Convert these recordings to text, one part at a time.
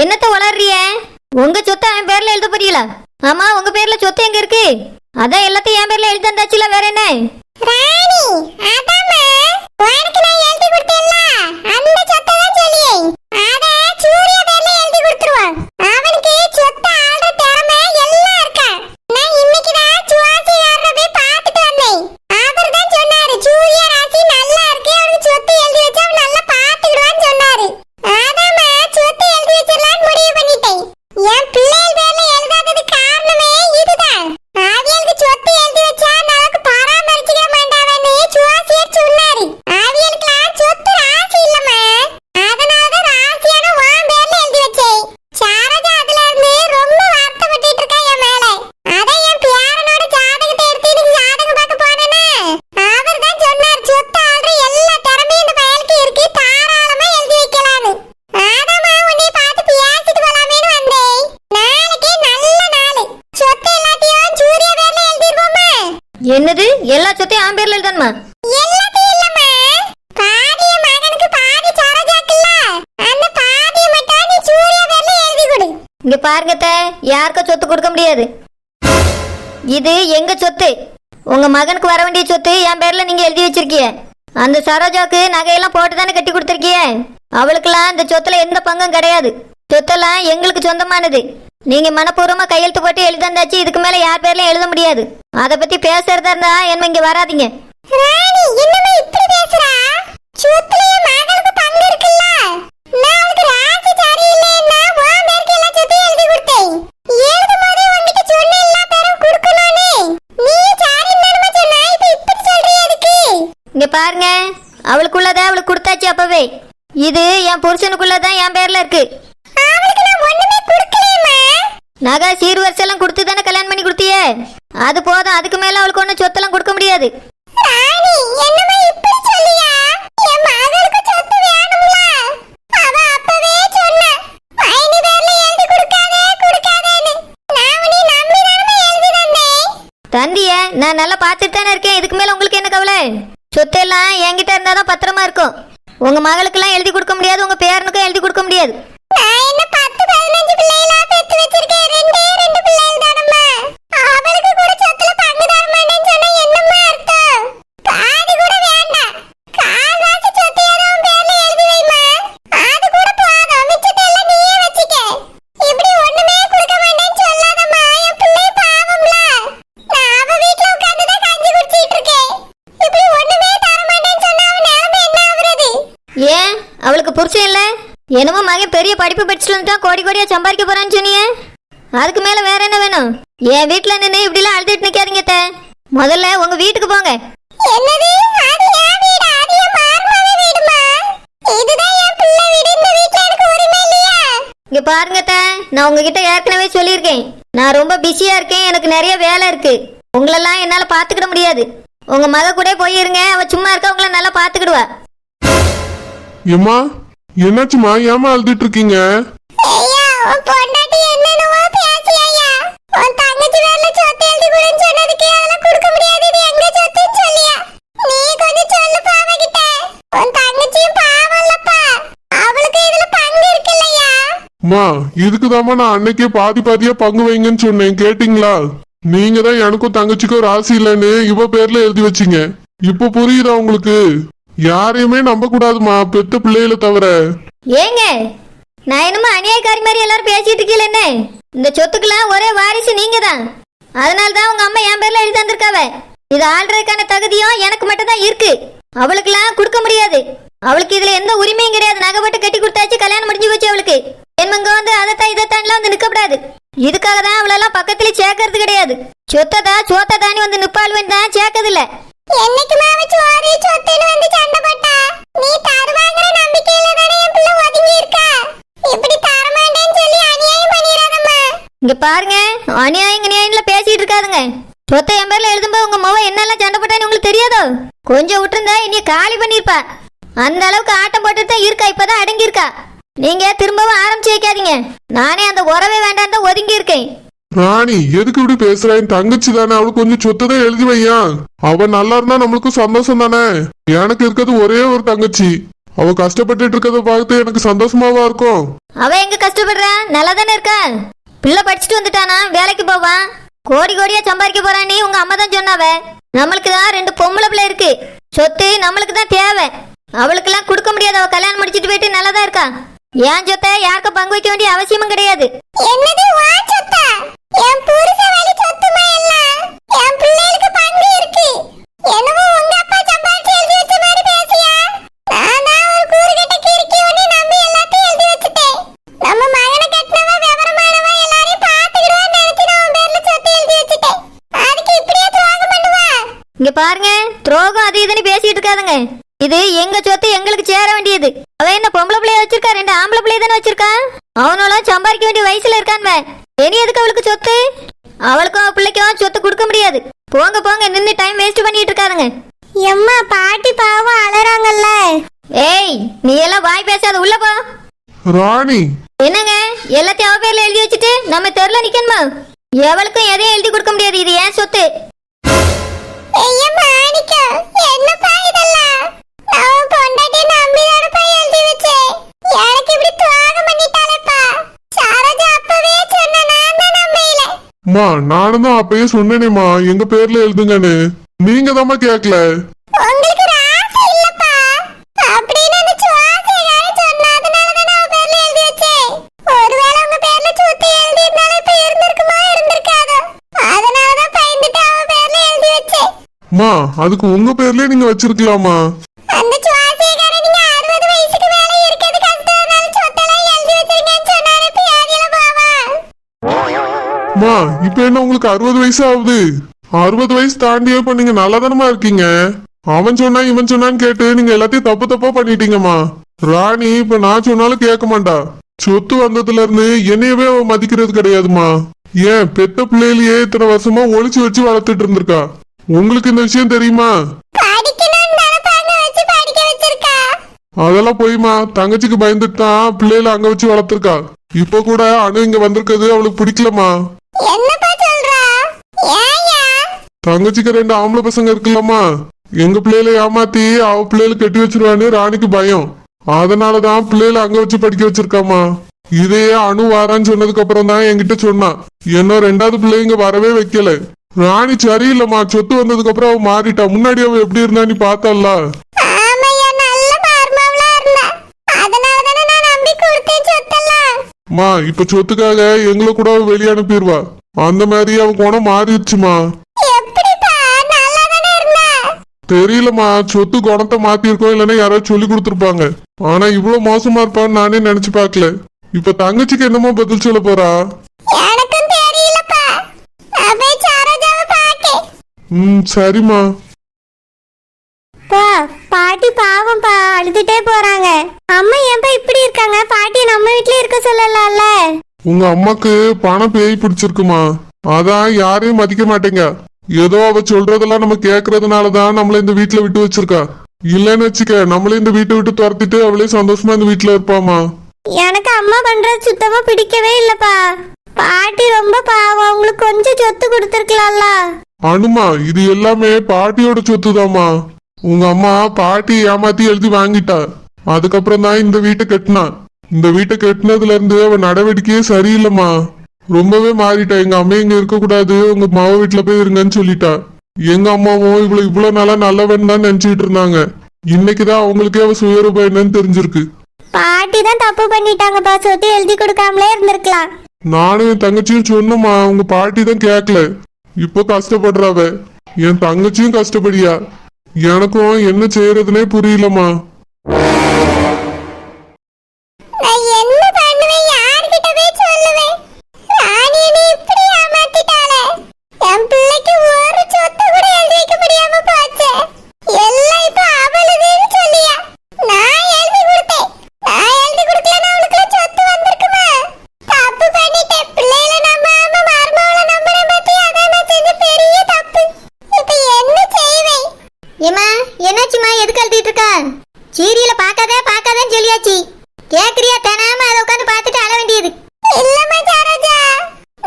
என்னத்த வளர்றிய? உங்க சொத்தை என் பேர்ல எழுத போறீங்களா? ஆமா உங்க பேர்ல சொத்து எங்க இருக்கு? அதான் எல்லாத்தையும் என் பேர்ல எழுதி தந்தாச்சுல வேற என்ன? ராணி உனக்கு நான் எழுதி கொடுத்தேன்ல அந்த சொத்தை தான் சொல்லியே அத சூர்யா பேர்ல எழுதி கொடுத்துருவான் அவனுக்கு சொத்தை ஆள்ற திறமை எல்லாம் இருக்கா நான் இன்னைக்கு தான் சுவாசிகாரரை போய் பார்த்துட்டு வந்தேன் அவர் தான் சொன்னாரு சூர்யா ராசி நல்லா இருக்கு அவனுக்கு சொத்து எழுதி வச்சா அவன் நல்லா பார்த்துக்கிடுவான்னு சொன்னாரு அதாம்மா சொத்து எழுதி வச்சிடலான்னு முடிவு பண்ணிட்டேன் என் பிள்ளைகள் பேர்ல எழுதாதது காரணமே இதுதான் ஆவியலுக்கு சொத்து எழுதி வச்சா நமக்கு பராமரிச்சுக்க மாட்டாவன்னு சுவாசியர் சொன்னாரு ஆவியலுக்குலாம் சொத்து ராசி இல்லம்மா அதனாலதான் ராசியான உன் பேர்ல எழுதி வச்சேன் சாரதா அதுல இருந்து ரொம்ப வருத்தப்பட்டுட்டு இருக்கா என் மேல அதான் என் பேரனோட ஜாதகத்தை எடுத்து இன்னைக்கு ஜாதகம் பார்க்க போனேன்னா அவர் தான் சொன்னார் சொத்து ஆள்ற எல்லா திறமையும் இந்த பயலுக்கு இருக்கு தாராளமா எழுதி வைக்கலான்னு ஆதாமா உன்னை பார்த்து பேசிட்டு போலாமேன்னு வந்தேன் நாளைக்கு நல்ல நாள் சொத்து எல்லாத்தையும் சூர்யா பேர்ல எழுதிருவோமா என்னது எல்லா சொத்தையும் என் பேர்ல எழுதணுமா எல்லாத்தையும் இல்லம்மா பாதி என் மகனுக்கு பாதி சரோஜாக்குல்ல அந்த பாதியை மட்டும் நீ சூர்யா பேர்ல எழுதி கொடு இங்க பாருங்க யாருக்கும் சொத்து கொடுக்க முடியாது. இது எங்க சொத்து? உங்க மகனுக்கு வர வேண்டிய சொத்து என் பேர்ல நீங்க எழுதி வச்சிருக்கீங்க அந்த சரோஜாவுக்கு நகையெல்லாம் போட்டு தானே கட்டி கொடுத்துருக்கிய? அவளுக்கெல்லாம் இந்த சொத்துல எந்த பங்கும் கிடையாது. சொத்தெல்லாம் எங்களுக்கு சொந்தமானது. நீங்க மனப்பூர்வமா கையெழுத்து போட்டு எழுதந்தாச்சு இதுக்கு மேல யார் பேர்லயும் எழுத முடியாது. அதை பத்தி பேசுறதா இருந்தா என்ன இங்க வராதீங்க. பாருங்க. அவளுக்குள்ளத அவளுக்கு கொடுத்தாச்சு அப்பவே. இது என் புருஷனுக்குள்ளதான் என் பேர்ல இருக்கு. நகை சீர்வரிசெல்லாம் கொடுத்து தானே கல்யாணம் பண்ணி கொடுத்தியே? அது போதும் அதுக்கு மேல அவளுக்கு ஒன்றும் சொத்தெல்லாம் கொடுக்க முடியாது. தந்திய நான் நல்லா பார்த்துட்டு தானே இருக்கேன். இதுக்கு மேல உங்களுக்கு என்ன கவலை? சொத்தெல்லாம் என்கிட்ட இருந்தாதான் பத்திரமா இருக்கும். உங்க மகளுக்கெல்லாம் எழுதி கொடுக்க முடியாது உங்க புருஷன் இல்ல என்னமோ மகன் பெரிய படிப்பு படிச்சுட்டு வந்துட்டான் கோடி கோடியா சம்பாதிக்க போறான்னு சொன்னீங்க அதுக்கு மேல வேற என்ன வேணும்? என் வீட்டுல நின்று இப்படிலாம் அழுதுட்டு நிக்காதீங்க அத்தை. முதல்ல உங்க வீட்டுக்கு போங்க. என்னது? அது என் வீடு? அது என் மார்மாவே வீடுமா? இதுதான் என் பிள்ளை வீடு. இந்த வீட்ல எனக்கு உரிமை இல்லையா? இங்க பாருங்க அத்தை, நான் உங்ககிட்ட ஏற்கனவே சொல்லியிருக்கேன். நான் ரொம்ப பிஸியா இருக்கேன். எனக்கு நிறைய வேலை இருக்கு. உங்களெல்லாம் என்னால பாத்துக்கிட முடியாது. உங்க மக கூட போயிருங்க அவ சும்மா இருக்க உங்களை நல்லா பாத்துக்கிடுவா ஏம்மா? என்னாச்சுமா ஏமா அழுதுட்டு இருக்கீங்க இதுக்குதாம்மா நான் அன்னைக்கே பாதி பாதியா பங்கு வைங்கன்னு சொன்னேன். கேட்டிங்களா? நீங்க தான் எனக்கும் தங்கச்சிக்கும் ராசி இல்லைன்னு இவ பேர்ல எழுதி வச்சீங்க. இப்ப புரியுதா உங்களுக்கு? யாரையுமே நம்ப கூடாதுமா பெத்த பிள்ளைகளை தவிர. ஏங்க நான் என்னமோ அநியாயக்காரி மாதிரி எல்லாரும் பேசிட்டு இருக்கீல என்ன இந்த சொத்துக்கெல்லாம் ஒரே வாரிசு நீங்க தான் அதனால தான் உங்க அம்மா என் பேர்ல எழுதி தந்திருக்காவ. இது ஆள்றதுக்கான தகுதியும் எனக்கு மட்டும் தான் இருக்கு. அவளுக்கெல்லாம் கொடுக்க முடியாது. அவளுக்கு இதுல எந்த உரிமையும் கிடையாது. நகை போட்டு கட்டி கொடுத்தாச்சு கல்யாணம் முடிஞ்சு போச்சு அவளுக்கு. என்மங்க வந்து அதைத்தான் இதைத்தான்லாம் வந்து நிக்கப்படாது இதுக்காக தான் அவளெல்லாம் பக்கத்துல சேர்க்கறது கிடையாது. சொத்ததா சோத்த தானி வந்து நிப்பாள்வன் தான் சேர்க்கறது இல்லை இங்க பாருங்க அநியாயம் அநியாயம்ல பேசிட்டு இருக்காதுங்க. சொத்தை என் பேர்ல எழுதும்போது உங்க மவ என்னெல்லாம் சண்டை போட்டான்னு உங்களுக்கு தெரியாதோ? கொஞ்சம் விட்டுருந்தா இனி காலி பண்ணிருப்பா அந்த அளவுக்கு ஆட்டம் போட்டுட்டு தான் இருக்கா இப்பதான் அடங்கியிருக்கா. நீங்க திரும்பவும் ஆரம்பிச்சு வைக்காதீங்க. நானே அந்த உறவே வேண்டாம் தான் ஒதுங்கி இருக்கேன் ராணி எதுக்கு இப்படி பேசுற? என் தங்கச்சி தானே. அவளுக்கு கொஞ்சம் சொத்தை தான் எழுதி வையா. அவ நல்லா இருந்தா நம்மளுக்கும் சந்தோஷம் தானே. எனக்கு இருக்கிறது ஒரே ஒரு தங்கச்சி. அவ கஷ்டப்பட்டுட்டு இருக்கிறத பார்த்து எனக்கு சந்தோஷமாவா இருக்கும்? அவ எங்க கஷ்டப்படுறா? நல்லா தானே இருக்கா? பிள்ளை படிச்சுட்டு வந்துட்டானா? வேலைக்கு போவான் கோடி கோடியா சம்பாதிக்க போறான் நீ உங்க அம்மா தான் சொன்னாவ. நம்மளுக்கு தான் ரெண்டு பொம்பளை பிள்ளை இருக்கு. சொத்து நம்மளுக்கு தான் தேவை. அவளுக்கெல்லாம் கொடுக்க முடியாது. அவ கல்யாணம் முடிச்சிட்டு போயிட்டு நல்லா தான் இருக்கா. ஏன் சொத்தை யாருக்கும் பங்கு வைக்க வேண்டிய அவசியமும் கிடையாது. என்னது என் புருஷ சொத்துமா எல்லாம்? என் பிள்ளைகளுக்கு பங்கு இருக்கு. என்னவோ உங்க அப்பா சம்பாதிச்சு எழுதி வச்ச மாதிரி பேசியா நான் தான் ஒரு கிறுக்கி ஒண்ணு நம்பி எல்லாத்தையும் எழுதி வச்சுட்டேன். நம்ம மகனை கட்டினவ எல்லாரையும் பாத்துக்கிடுவான்னு நினைச்சு நான் உன் பேர்ல சொத்து எழுதி வச்சுட்டேன். அதுக்கு இப்படியே துரோகம் பண்ணுவா? இங்க பாருங்க துரோகம் அது இதுன்னு பேசிட்டு இருக்காதுங்க. இது எங்க சொத்து எங்களுக்கு சேர வேண்டியது. அவன் என்ன பொம்பளை பிள்ளைய வச்சிருக்கா? ரெண்டு ஆம்பளை பிள்ளைய தானே வச்சிருக்கா? அவனெல்லாம் சம்பாதிக்க வேண்டிய வயசுல இருக்கான்வன் இனி எதுக்கு அவளுக்கு சொத்து? அவளுக்கும் அவ பிள்ளைக்கும் சொத்து கொடுக்க முடியாது. போங்க போங்க நின்னு டைம் வேஸ்ட் பண்ணிட்டு இருக்காதுங்க. எம்மா பாட்டி பாவம் அலறாங்கல்ல ஏய் நீ எல்லாம் வாய் பேசாத உள்ள போ. ராணி. என்னங்க எல்லாத்தையும் அவ பேர்ல எழுதி வச்சுட்டு நம்ம தெருல நிக்கணுமா? எவளுக்கும் எதையும் எழுதி கொடுக்க முடியாது இது ஏன் சொத்து? ஐயா மாணிக்கா என்னப்பா இதெல்லாம் நான் பொண்டாட்டி நம்பி தானப்பா எழுதி வச்சேன் எனக்கு இப்படி துரோகம் பண்ணிட்டாளேப்பா சாரஜா அப்பவே சொன்ன நான் தான் நம்பையில மா நானும் தான் அப்பயே சொன்னேனேம்மா எங்க பேர்ல எழுதுங்கன்னு நீங்க தாம்மா கேட்கல உங்களுக்கு ஒரு ஆசை இல்லப்பா அப்படின்னு அந்த சுவாசியக்காரி சொன்னதுனால தான் நான் பேர்ல எழுதி வச்சேன் ஒருவேளை உங்க பேர்ல சுத்தி எழுதி இருந்தாலும் இப்ப அதனால தான் பயந்துட்டு அவ பேர்ல எழுதி வச்சேன் மா அதுக்கு உங்க பேர்லயே நீங்க வச்சிருக்கலாமா? மா இப்ப என்ன உங்களுக்கு அறுபது வயசு ஆகுது? அறுபது வயசு தாண்டியே இப்ப நீங்க நல்லதானமா இருக்கீங்க? அவன் சொன்னா இவன் சொன்னான்னு கேட்டு நீங்க எல்லாத்தையும் தப்பு தப்பா பண்ணிட்டீங்கம்மா. ராணி இப்ப நான் சொன்னாலும் கேட்க மாட்டா. சொத்து வந்ததுல இருந்து என்னையவே அவ மதிக்கிறது கிடையாதுமா ஏன் பெத்த பிள்ளையிலேயே இத்தனை வருஷமா ஒளிச்சு வச்சு வளர்த்துட்டு இருந்திருக்கா? உங்களுக்கு இந்த விஷயம் தெரியுமா? அதெல்லாம் போய்மா தங்கச்சிக்கு பயந்துட்டு தான் பிள்ளைகளை அங்க வச்சு வளர்த்துருக்கா. இப்ப கூட அணு இங்க வந்திருக்கிறது அவளுக்கு பிடிக்கலமா என்னப்பா சொல்றா? ஏயா தங்கச்சிக்கு ரெண்டு ஆம்பளை பசங்க இருக்குல்லம்மா. எங்க பிள்ளைகளை ஏமாத்தி அவ பிள்ளைகளை கட்டி வச்சிருவான்னு ராணிக்கு பயம். அதனாலதான் பிள்ளைகளை அங்க வச்சு படிக்க வச்சிருக்காமா இதையே அணு வாரான்னு சொன்னதுக்கு அப்புறம் தான் என்கிட்ட சொன்னான் இன்னும் ரெண்டாவது பிள்ளை இங்க வரவே வைக்கல. ராணி சரியில்லைம்மா. சொத்து வந்ததுக்கு அப்புறம் அவ மாறிட்டா. முன்னாடி அவ எப்படி இருந்தா நீ பார்த்தல்ல ஆமையா நல்ல மருமவளா இருந்தா அதனால தானே நான் நம்பி கொடுத்தேன் சொத்தெல்லாம் மா இப்ப சொத்துக்காக எங்களை கூட வெளியே அனுப்பிடுவா. அந்த மாதிரி அவ குணம் மாறிடுச்சுமா. தெரியலம்மா சொத்து குணத்தை மாத்திருக்கோம் இல்லைன்னா யாராவது சொல்லி கொடுத்துருப்பாங்க. ஆனா இவ்வளவு மோசமா இருப்பான்னு நானே நினைச்சு பார்க்கல. இப்ப தங்கச்சிக்கு என்னமோ பதில் சொல்ல போறா? ம் சரிம்மா. பா பாட்டி பாவம்ப்பா அழுதுட்டே போறாங்க. அம்மா ஏன்பா இப்படி இருக்காங்க? பாட்டி நம்ம வீட்லயே இருக்க சொல்லலாம்ல. உங்க அம்மாக்கு பணம் பேய் பிடிச்சிருக்குமா? அதான் யாரையும் மதிக்க மாட்டேங்க. ஏதோ அவ சொல்றதெல்லாம் நம்ம கேக்குறதுனால தான் நம்மள இந்த வீட்டுல விட்டு வச்சிருக்கா. இல்லைன்னு வச்சுக்க நம்மளே இந்த வீட்டை விட்டு துரத்திட்டு அவளே சந்தோஷமா இந்த வீட்டுல இருப்பாமா எனக்கு அம்மா பண்றது சுத்தமா பிடிக்கவே இல்லப்பா. பாட்டி ரொம்ப பாவம். உங்களுக்கு கொஞ்சம் சொத்து கொடுத்துருக்கலாம்ல. அனுமா இது எல்லாமே பாட்டியோட சொத்துதாம்மா. உங்க அம்மா பாட்டி ஏமாத்தி எழுதி வாங்கிட்டா. அதுக்கப்புறம் தான் இந்த வீட்டை கட்டினா இந்த வீட்டை கட்டினதுல இருந்து அவ நடவடிக்கையே சரியில்லைம்மா. ரொம்பவே மாறிட்டா. எங்க அம்மா இங்க இருக்க கூடாது உங்க மாவ வீட்டுல போய் இருங்கன்னு சொல்லிட்டா. எங்க அம்மாவும் இவ்வளவு இவ்வளவு நாளா நல்லவன் தான் நினைச்சிட்டு இருந்தாங்க. இன்னைக்குதான் அவங்களுக்கே அவ சுயரூபம் என்னன்னு தெரிஞ்சிருக்கு. பாட்டி தான் தப்பு பண்ணிட்டாங்கப்பா சொத்து எழுதி கொடுக்காமலே இருந்திருக்கலாம். நானும் என் தங்கச்சியும் சொன்னோமா உங்க பாட்டி தான் கேட்கல இப்போ கஷ்டப்படுறாவ. என் தங்கச்சியும் கஷ்டப்படியா? எனக்கும் என்ன செய்யறதுனே புரியலம்மா. எதுக்கு அழுத்திட்டு இருக்கா சீரியல பார்க்காதே பார்க்காதேன்னு சொல்லியாச்சு. கேக்குறியா தெனாம அதை உட்காந்து பார்த்துட்டு அழ வேண்டியது. இல்லம்மா சரோஜா.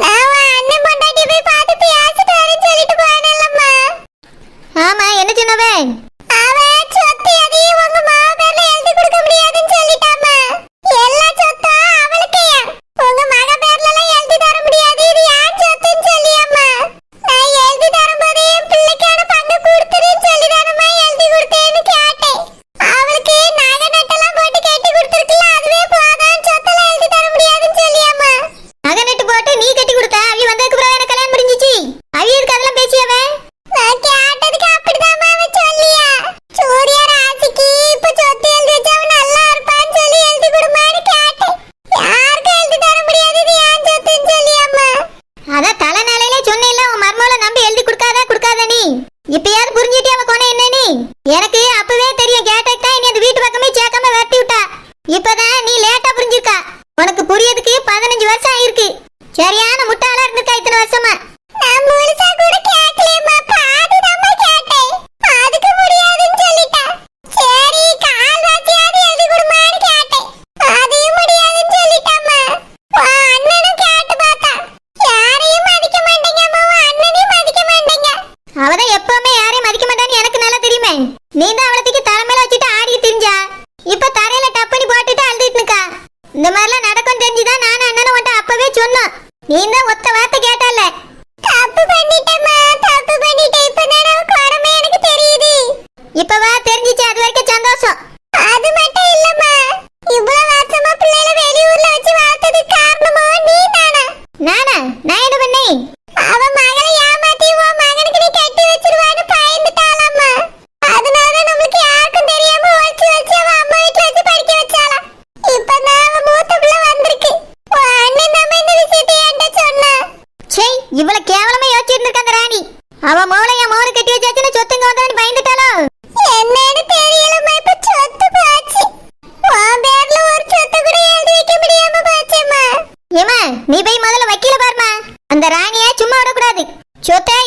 நான் அண்ணன் பொண்டாட்டி போய் பார்த்து பேசிட்டு வரேன்னு சொல்லிட்டு போனேன்லம்மா. ஆமா என்ன சொன்னவே அவன் சொத்து எதையும் உங்க மாமா பேர்ல எழுதி கொடுக்க முடியாதுன்னு சொல்லிட்டாம்மா. எனக்கு அப்பவே தெரியும் கேட்டா நீ அந்த வீட்டு பக்கமே சேர்க்காம விரட்டி விட்டா. இப்பதான் நீ லேட்டா புரிஞ்சிருக்கா. உனக்கு புரியதுக்கு பதினஞ்சு வருஷம்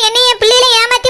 சொத்தை என்னைய பிள்ளையில ஏமாத்தி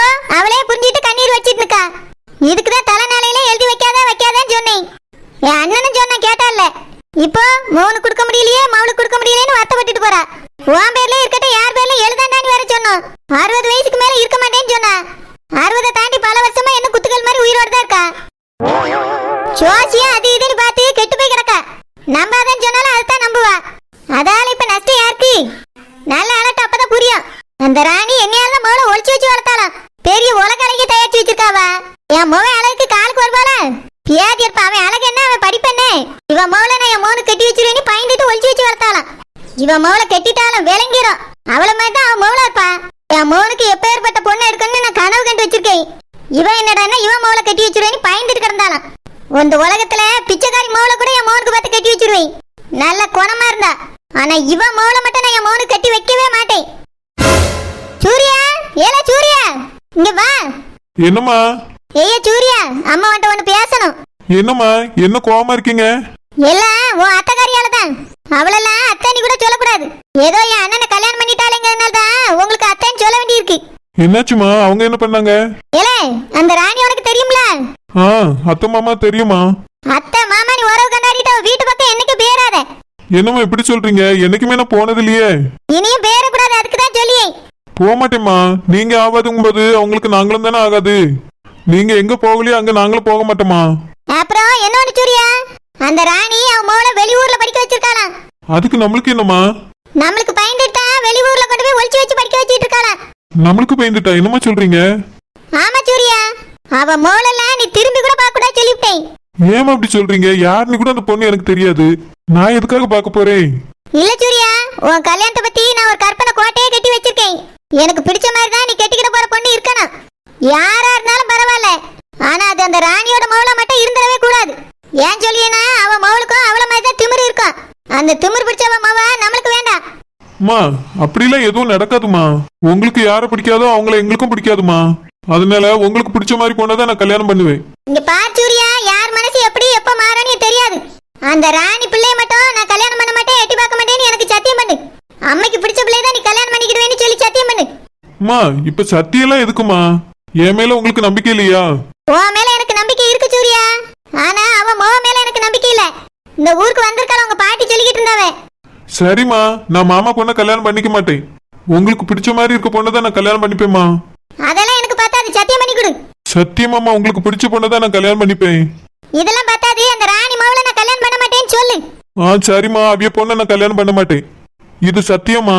இப்போ அவளே புரிஞ்சிட்டு கண்ணீர் வச்சிட்டு இருக்கா இதுக்குதான் தான் தலைநாளையில எழுதி வைக்காத வைக்காதன்னு சொன்னேன். என் அண்ணனும் சொன்ன கேட்டால இப்போ மௌனுக்கு கொடுக்க முடியலையே மவுளுக்கு கொடுக்க முடியலையேன்னு வருத்தப்பட்டுட்டு போறா உன் பேர்ல இருக்கட்டும் யார் பேர்ல எழுதாண்டான்னு வேற சொன்னோம் அறுபது வயசுக்கு மேல இருக்க மாட்டேன்னு சொன்னா அறுபதை தாண்டி பல வருஷமா என்ன குத்துக்கள் மாதிரி உயிரோட தான் இருக்கா ஜோசியம் அது இதுன்னு பார்த்து கெட்டு போய் கிடக்கா நம்பாதன்னு சொன்னாலும் அதுதான் நம்புவா அதால இப்ப நஷ்டம் யாருக்கு நல்ல அலட்டு அப்பதான் புரியும் அந்த ராணி என்னையால தான் மோளை ஒளிச்சு வச்சு வளர்த்தாளாம் பெரிய உலக அழகி தயாரிச்சு வச்சிருக்காவா என் மோவன் அழகுக்கு காலுக்கு வருவாளா பியாதி இருப்பா அவன் அழகு என்ன அவன் படிப்பென்ன இவன் மோளை நான் என் மோனு கட்டி வச்சிருவேன்னு பயந்துட்டு ஒளிச்சு வச்சு வளர்த்தாளாம் இவன் மோளை கட்டிட்டாலும் விளங்கிரும் அவள மாதிரி தான் அவன் மோளா இருப்பா என் மோனுக்கு எப்பேற்பட்ட பொண்ணு எடுக்கணும்னு நான் கனவு கண்டு வச்சிருக்கேன் இவன் என்னடான்னா இவன் மோளை கட்டி வச்சிருவேன்னு பயந்துட்டு கிடந்தாளாம் இந்த உலகத்துல பிச்சைக்காரி மோளை கூட என் மோனுக்கு பார்த்து கட்டி வச்சிருவேன் நல்ல குணமா இருந்தா ஆனா இவ மோளை மட்டும் நான் என் மோனுக்கு கட்டி வைக்கவே மாட்டேன். சூர்யா ஏல சூர்யா இங்க வா. என்னம்மா? ஏய்யா சூர்யா அம்மா வந்துட்டு ஒண்ணு பேசணும். என்னம்மா? என்ன கோவமா இருக்கீங்க? எல்லாம் உன் அத்தைக்காரியால தான் அவளெல்லாம் அத்தைன்னு கூட சொல்லக்கூடாது. ஏதோ என் அண்ணனை கல்யாணம் பண்ணிட்டாலேங்கிறதுனால தான் உங்களுக்கு அத்தைன்னு சொல்ல வேண்டியிருக்கு. என்னாச்சுமா அவங்க என்ன பண்ணாங்க? ஏலே அந்த ராணி உனக்கு தெரியும்ல? ஆ அத்தை மாமா தெரியுமா? அத்தை மாமா நீ உறவு கொண்டாடிட்டு வீட்டு பக்கம் என்னைக்கு பேராத. என்னம்மா இப்படி சொல்றீங்க? என்னைக்குமே நான் போனது இல்லையே. இனியும் பேரக்கூடாது அதுக்கு தான் சொல்லியே. போக மாட்டேம்மா நீங்க ஆகாதுங்கும் போது அவங்களுக்கு நாங்களும் தானே ஆகாது. நீங்க எங்க போகலையோ அங்க நாங்களும் போக மாட்டோமா? அப்புறம் என்னோட சூர்யா அந்த ராணி அவன் மோளை வெளியூர்ல படிக்க வச்சிருக்காளாம். அதுக்கு நம்மளுக்கு என்னம்மா? நம்மளுக்கு பயந்துட்டா வெளியூர்ல கொண்டு போய் ஒளிச்சு வச்சு படிக்க வச்சிட்டு இருக்காளாம். நம்மளுக்கு பயந்துட்டா? என்னம்மா சொல்றீங்க? ஆமா சூர்யா. அவ மோளெல்லாம் நீ திரும்பி கூட பார்க்க கூடாது சொல்லிவிட்டேன். ஏமா அப்படி சொல்றீங்க? யாருன்னு கூட அந்த பொண்ணு எனக்கு தெரியாது. நான் எதுக்காக பார்க்க போறேன்? இல்ல சூர்யா உன் கல்யாணத்தை பத்தி நான் ஒரு கற்பனை கோட்டையே கட்டி வச்சிருக்கேன். எனக்கு பிடிச்ச மாதிரி தான் நீ கட்டிக்கிட போற பொண்ணு இருக்கணும். யாரா இருந்தாலும் பரவாயில்ல. ஆனா அது அந்த ராணியோட மவுள மட்டும் இருந்துடவே கூடாது. ஏன் சொல்லியனா அவ மவுளுக்கும் அவள மாதிரி தான் திமிரு இருக்கும். அந்த திமிரு பிடிச்சவ மவ நம்மளுக்கு வேண்டாம் அம்மா அப்படிலாம் எதுவும் நடக்காதுமா உங்களுக்கு யாரை பிடிக்காதோ அவங்கள எங்களுக்கும் பிடிக்காதுமா அதனால உங்களுக்கு பிடிச்ச மாதிரி பொண்ணை நான் கல்யாணம் பண்ணுவேன். இங்க பார் சூர்யா யார் மனசு எப்படி எப்ப மாறணும் தெரியாது. அந்த ராணி பிள்ளைய மட்டும் நான் கல்யாணம் பண்ண மாட்டேன் எட்டி பார்க்க மாட்டேன்னு எனக்கு சத்தியம் பண்ணு. அம்மைக்கு பிடிச்ச பிள்ளைய தான் நீ கல்யாணம் பண்ணிக்கிடுவேன்னு சொல்லி சத்தியம் பண்ணு. அம்மா இப்ப சத்தியெல்லாம் எதுக்குமா என் மேல உங்களுக்கு நம்பிக்கை இல்லையா? உன் மேல எனக்கு நம்பிக்கை இருக்கு சூர்யா. ஆனா அவ மோ மேல எனக்கு நம்பிக்கை இல்ல. இந்த ஊருக்கு வந்திருக்காள உங்க பாட்டி சொல்லிக்கிட்டு இருந்தாவ. சரிம்மா நான் மாமா பொண்ணை கல்யாணம் பண்ணிக்க மாட்டேன். உங்களுக்கு பிடிச்ச மாதிரி இருக்க பொண்ணை தான் நான் கல்யாணம் பண்ணிப்பேம்மா. அதெல்லாம் எனக்கு சத்தியமாம்மா உங்களுக்கு பிடிச்ச பொண்ணை தான் நான் கல்யாணம் பண்ணிப்பேன். இதெல்லாம் பார்த்தாது அந்த ராணி மவுல நான் கல்யாணம் பண்ண மாட்டேன்னு சொல்லு. ஆ சரிம்மா அவிய பொண்ணை நான் கல்யாணம் பண்ண மாட்டேன். இது சத்தியமா